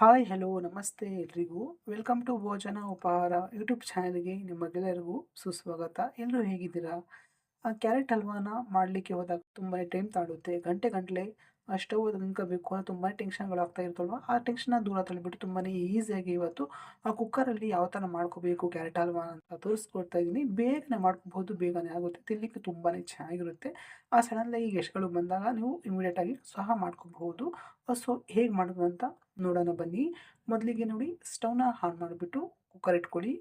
Hi hello ನಮಸ್ತೆ ಎಲ್ರಿಗೂ. Welcome to ಭೋಜನ ಉಪಹಾರ ಯೂಟ್ಯೂಬ್ ಚಾನಲ್ಗೆ ನಿಮಗೆಲ್ಲರಿಗೂ ಸುಸ್ವಾಗತ. ಎಲ್ಲರೂ ಹೇಗಿದ್ದೀರಾ? ಆ ಕ್ಯಾರೆಟ್ ಹಲ್ವಾನ ಮಾಡಲಿಕ್ಕೆ ಹೋದಾಗ ತುಂಬಾ ಟೈಮ್ ತಾಳುತ್ತೆ. ಗಂಟೆ ಗಂಟಲೆ ಸ್ಟವ್ ನಿಂತ್ಕೋಬೇಕು ತುಂಬ ತುಂಬಾ ಟೆನ್ಷನ್ಗಳಾಗ್ತಾ ಇರ್ತಲ್ವ ಆ ಟೆನ್ಷನ್ನ ದೂರ ತಳ್ಳಿಬಿಟ್ಟು ತುಂಬಾ ಈಸಿಯಾಗಿ ಇವತ್ತು ಆ ಕುಕ್ಕರಲ್ಲಿ ಯಾವ ಥರ ಮಾಡ್ಕೋಬೇಕು, ಕ್ಯಾರೆಟ್ ಹಲ್ವಾ ಅಂತ ತೋರಿಸ್ಕೊಡ್ತಾ ಇದ್ದೀನಿ. ಬೇಗನೆ ಮಾಡ್ಕೋಬಹುದು, ಬೇಗನೆ ಆಗುತ್ತೆ. ತಿನ್ನಲಿಕ್ಕೆ ತುಂಬಾ ಚೆನ್ನಾಗಿರುತ್ತೆ. ಆ ಸಡನ್ಲಾಗಿ ಗೆಸ್ಟ್ಗಳು ಬಂದಾಗ ನೀವು ಇಮಿಡಿಯೇಟಾಗಿ ಸಹ ಮಾಡ್ಕೋಬಹುದು. ಸೊ, ಹೇಗೆ ಮಾಡೋದು ಅಂತ ನೋಡೋಣ ಬನ್ನಿ. ಮೊದಲಿಗೆ ನೋಡಿ ಸ್ಟವ್ನ ಆನ್ ಮಾಡಿಬಿಟ್ಟು ಕುಕ್ಕರ್ ಇಟ್ಕೊಳ್ಳಿ.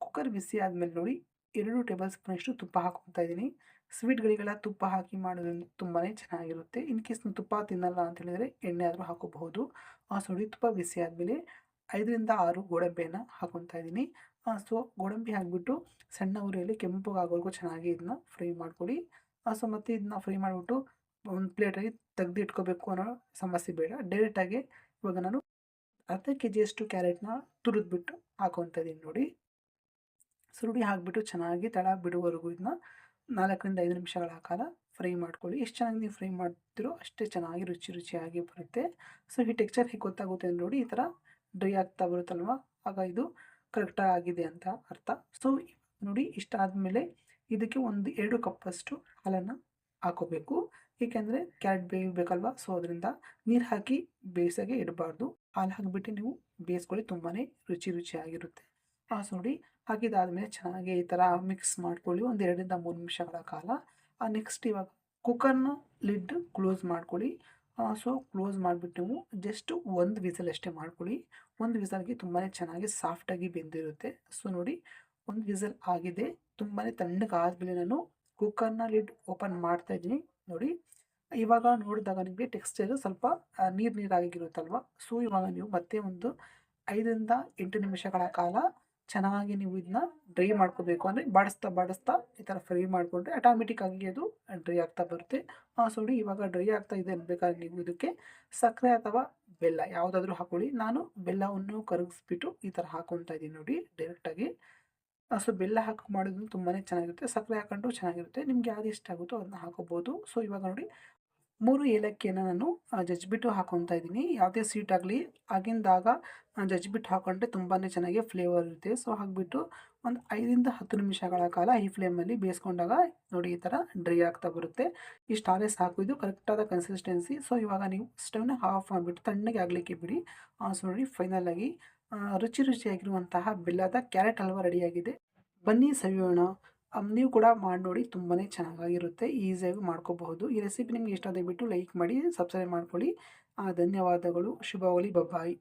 ಕುಕ್ಕರ್ ಬಿಸಿ ಆದಮೇಲೆ ನೋಡಿ ಎರಡು ಟೇಬಲ್ ಸ್ಪೂನಷ್ಟು ತುಪ್ಪ ಹಾಕ್ಕೊತಾ ಇದ್ದೀನಿ. ಸ್ವೀಟ್ಗಳಿಗೆಲ್ಲ ತುಪ್ಪ ಹಾಕಿ ಮಾಡೋದ್ರಿಂದ ತುಂಬಾ ಚೆನ್ನಾಗಿರುತ್ತೆ. ಇನ್ ಕೇಸ್ ತುಪ್ಪ ತಿನ್ನಲ್ಲ ಅಂತ ಹೇಳಿದರೆ ಎಣ್ಣೆ ಆದರೂ ಹಾಕೋಬಹುದು. ಆ, ಸೊಡಿ ತುಪ್ಪ ಬಿಸಿ ಆದಮೇಲೆ ಐದರಿಂದ ಆರು ಗೋಡಂಬಿಯನ್ನು ಹಾಕೊತಾ ಇದ್ದೀನಿ. ಸೊ, ಗೋಡಂಬಿ ಹಾಕಿಬಿಟ್ಟು ಸಣ್ಣ ಉರಿಯಲ್ಲಿ ಕೆಂಪಗಾಗೋವರೆಗೂ ಚೆನ್ನಾಗಿ ಇದನ್ನ ಫ್ರೈ ಮಾಡ್ಕೊಳ್ಳಿ ಸೊ, ಮತ್ತು ಇದನ್ನ ಫ್ರೈ ಮಾಡಿಬಿಟ್ಟು ಒಂದು ಪ್ಲೇಟಾಗಿ ತೆಗ್ದು ಇಟ್ಕೋಬೇಕು ಅನ್ನೋ ಸಮಸ್ಯೆ ಬೇಡ. ಡೈರೆಕ್ಟಾಗಿ ಇವಾಗ ನಾನು ಅರ್ಧ ಕೆ ಜಿಯಷ್ಟು ಕ್ಯಾರೆಟ್ನ ತುರಿದ್ಬಿಟ್ಟು ಹಾಕೊತಾ ಇದ್ದೀನಿ ನೋಡಿ. ಸುರುಳಿ ಹಾಕಿಬಿಟ್ಟು ಚೆನ್ನಾಗಿ ತಳ ಬಿಡುವವರೆಗೂ ಇದನ್ನ ನಾಲ್ಕರಿಂದ ಐದು ನಿಮಿಷಗಳ ಕಾಲ ಫ್ರೈ ಮಾಡ್ಕೊಳ್ಳಿ. ಎಷ್ಟು ಚೆನ್ನಾಗಿ ನೀವು ಫ್ರೈ ಮಾಡ್ತೀರೋ ಅಷ್ಟೇ ಚೆನ್ನಾಗಿ ರುಚಿ ರುಚಿಯಾಗಿ ಬರುತ್ತೆ. ಸೊ, ಈ ಟೆಕ್ಚರ್ ಹೇಗೆ ಗೊತ್ತಾಗುತ್ತೆ ನೋಡಿ ಈ ಥರ ಡ್ರೈ ಆಗ್ತಾ ಬರುತ್ತಲ್ವ? ಆಗ ಇದು ಕರೆಕ್ಟಾಗಿ ಆಗಿದೆ ಅಂತ ಅರ್ಥ. ಸೊ, ನೋಡಿ ಇಷ್ಟ ಆದಮೇಲೆ ಇದಕ್ಕೆ ಒಂದು ಎರಡು ಕಪ್ಪಷ್ಟು ಹಾಲನ್ನು ಹಾಕೋಬೇಕು. ಏಕೆಂದರೆ ಕ್ಯಾರೆಟ್ ಬೇಯಬೇಕಲ್ವ ಸೊ, ಅದರಿಂದ ನೀರು ಹಾಕಿ ಬೇಯಿಸೋಕೆ ಇಡಬಾರ್ದು. ಹಾಲು ಹಾಕಿಬಿಟ್ಟು ನೀವು ಬೇಯಿಸ್ಕೊಳ್ಳಿ ತುಂಬಾ ರುಚಿ ರುಚಿಯಾಗಿರುತ್ತೆ. ಸೊ ನೋಡಿ ಹಾಕಿದಾದ್ಮೇಲೆ ಚೆನ್ನಾಗಿ ಈ ಥರ ಮಿಕ್ಸ್ ಮಾಡ್ಕೊಳ್ಳಿ. ಒಂದು ಎರಡರಿಂದ ಮೂರು ನಿಮಿಷಗಳ ಕಾಲ. ನೆಕ್ಸ್ಟ್ ಇವಾಗ ಕುಕ್ಕರ್ನ ಲಿಡ್ ಕ್ಲೋಸ್ ಮಾಡ್ಕೊಳ್ಳಿ. ಸೊ ಕ್ಲೋಸ್ ಮಾಡಿಬಿಟ್ಟು ನೀವು ಜಸ್ಟ್ ಒಂದು ವಿಸಲ್ ಅಷ್ಟೇ ಮಾಡ್ಕೊಳ್ಳಿ. ಒಂದು ವಿಸಲ್ಗೆ ತುಂಬಾ ಚೆನ್ನಾಗಿ ಸಾಫ್ಟಾಗಿ ಬೆಂದಿರುತ್ತೆ. ಸೊ ನೋಡಿ, ಒಂದು ವಿಸಲ್ ಆಗಿದೆ. ತುಂಬಾ ತಣ್ಣಗಾದ ಮೇಲೆ ನಾನು ಕುಕ್ಕರ್ನ ಲಿಡ್ ಓಪನ್ ಮಾಡ್ತಾ ಇದ್ದೀನಿ. ನೋಡಿ, ಇವಾಗ ನೋಡಿದಾಗ ನಿಮಗೆ ಟೆಕ್ಸ್ಚರ್ ಸ್ವಲ್ಪ ನೀರು ನೀರಾಗಿರುತ್ತಲ್ವ? ಸೊ ಇವಾಗ ನೀವು ಮತ್ತೆ ಒಂದು ಐದರಿಂದ ಎಂಟು ನಿಮಿಷಗಳ ಕಾಲ ಚೆನ್ನಾಗಿ ನೀವು ಇದನ್ನ ಡ್ರೈ ಮಾಡ್ಕೋಬೇಕು. ಅಂದರೆ ಬಾಡಿಸ್ತಾ ಬಾಡಿಸ್ತಾ ಈ ಥರ ಫ್ರೈ ಮಾಡಿಕೊಂಡ್ರೆ ಆಟೋಮೆಟಿಕ್ ಆಗಿ ಅದು ಡ್ರೈ ಆಗ್ತಾ ಬರುತ್ತೆ. ಸೊ ನೋಡಿ ಇವಾಗ ಡ್ರೈ ಆಗ್ತಾ ಇದೆ ಅನ್ಬೇಕಾದ್ರೆ ನೀವು ಇದಕ್ಕೆ ಸಕ್ಕರೆ ಅಥವಾ ಬೆಲ್ಲ ಯಾವುದಾದ್ರೂ ಹಾಕೊಳ್ಳಿ. ನಾನು ಬೆಲ್ಲವನ್ನು ಕರಗಿಸ್ಬಿಟ್ಟು ಈ ಥರ ಹಾಕೊತಾ ಇದ್ದೀನಿ ನೋಡಿ ಡೈರೆಕ್ಟಾಗಿ ಸೊ ಬೆಲ್ಲ ಹಾಕಿ ಮಾಡೋದು ತುಂಬಾ ಚೆನ್ನಾಗಿರುತ್ತೆ. ಸಕ್ಕರೆ ಹಾಕೊಂಡು ಚೆನ್ನಾಗಿರುತ್ತೆ. ನಿಮ್ಗೆ ಯಾವ್ದು ಇಷ್ಟ ಆಗುತ್ತೋ ಅದನ್ನ ಹಾಕೋಬೋದು. ಸೊ ಇವಾಗ ನೋಡಿ ಮೂರು ಏಲಕ್ಕಿಯನ್ನು ನಾನು ಜಜ್ಜಿಬಿಟ್ಟು ಹಾಕೊತಾ ಇದ್ದೀನಿ. ಯಾವುದೇ ಸ್ವೀಟ್ ಆಗಲಿ, ಆಗಿಂದಾಗ ಜಜ್ಜಿಬಿಟ್ಟು ಹಾಕೊಂಡ್ರೆ ತುಂಬಾ ಚೆನ್ನಾಗಿ ಫ್ಲೇವರ್ ಇರುತ್ತೆ. ಸೊ ಹಾಕಿಬಿಟ್ಟು ಒಂದು ಐದರಿಂದ ಹತ್ತು ನಿಮಿಷಗಳ ಕಾಲ ಈ ಫ್ಲೇಮಲ್ಲಿ ಬೇಯಿಸ್ಕೊಂಡಾಗ ನೋಡಿ ಈ ಥರ ಡ್ರೈ ಆಗ್ತಾ ಬರುತ್ತೆ. ಇಷ್ಟು ಆರೇ ಸಾಕು. ಇದು ಕರೆಕ್ಟಾದ ಕನ್ಸಿಸ್ಟೆನ್ಸಿ ಸೊ ಇವಾಗ ನೀವು ಸ್ಟವ್ನ ಆಫ್ ಮಾಡಿಬಿಟ್ಟು ತಣ್ಣಗೆ ಆಗಲಿಕ್ಕೆ ಬಿಡಿ. ಸೊ ನೋಡಿ ಫೈನಲಾಗಿ ರುಚಿ ರುಚಿಯಾಗಿರುವಂತಹ ಬೆಲ್ಲದ ಕ್ಯಾರೆಟ್ ಹಲ್ವಾ ರೆಡಿಯಾಗಿದೆ ಬನ್ನಿ ಸವಿಯೋಣ. ನೀವು ಕೂಡ ಮಾಡಿ ನೋಡಿ ತುಂಬಾ ಚೆನ್ನಾಗಿರುತ್ತೆ ಈಸಿಯಾಗಿ ಮಾಡ್ಕೋಬಹುದು. ಈ ರೆಸಿಪಿ ನಿಮ್ಗೆ ಇಷ್ಟ ಬಿಟ್ಟು ಲೈಕ್ ಮಾಡಿ, ಸಬ್ಸ್ಕ್ರೈಬ್ ಮಾಡ್ಕೊಳ್ಳಿ. ಧನ್ಯವಾದಗಳು. ಶುಭವಾಗಲಿ ಬಬ್ಬಾಯಿ